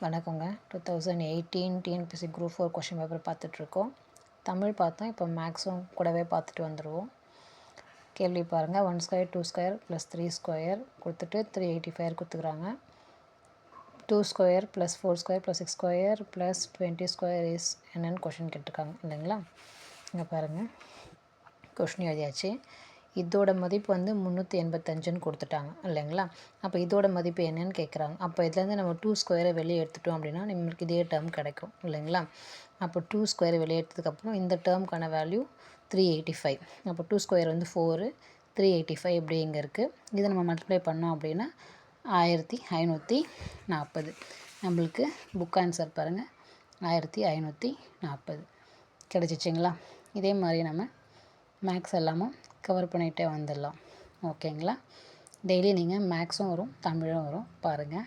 வணக்கங்க. Two thousand eighteen TNPSC group four question paper பார்த்துட்ருக்கோம். தமிழ் பார்த்தோம் இப்போ மேக்ஸும் கூடவே பார்த்துட்டு வந்துடுவோம் கேள்வி பாருங்கள் one square two square plus three square கொடுத்துட்டு three eighty five கொடுத்துக்குறாங்க. Two square plus four square plus six square plus twenty square is என்னென்னு கொஷின் கேட்டிருக்காங்க. இல்லைங்களா? இங்கே பாருங்கள் கொஷின் எழுதியாச்சு. இதோட மதிப்பு வந்து முந்நூற்றி எண்பத்தஞ்சுன்னு கொடுத்துட்டாங்க இல்லைங்களா? அப்போ இதோட மதிப்பு என்னன்னு கேட்குறாங்க அப்போ இதுலேருந்து நம்ம டூ ஸ்கொயரை வெளியே எடுத்துட்டோம் அப்படின்னா நம்மளுக்கு இதே டேர்ம் கிடைக்கும் இல்லைங்களா? அப்போ டூ ஸ்கொயரை வெளியே எடுத்ததுக்கப்புறம் இந்த டேர்முக்கான வேல்யூ த்ரீ எயிட்டி ஃபைவ் அப்போ டூ ஸ்கொயர் வந்து ஃபோரு த்ரீ எயிட்டி ஃபைவ் இப்படி இங்கே இருக்குது இதை நம்ம மல்டிப்ளை பண்ணோம் அப்படின்னா ஆயிரத்தி ஐநூற்றி நாற்பது நம்மளுக்கு புக் ஆன்சர் பாருங்கள் ஆயிரத்தி ஐநூற்றி நாற்பது கிடச்சிச்சிங்களா? இதே மாதிரி நம்ம மேக்ஸ் எல்லாமும் கவர் பண்ணிகிட்டே வந்துடலாம். ஓகேங்களா டெய்லி நீங்கள் மேக்ஸும் வரும் தமிழும் வரும். பாருங்கள்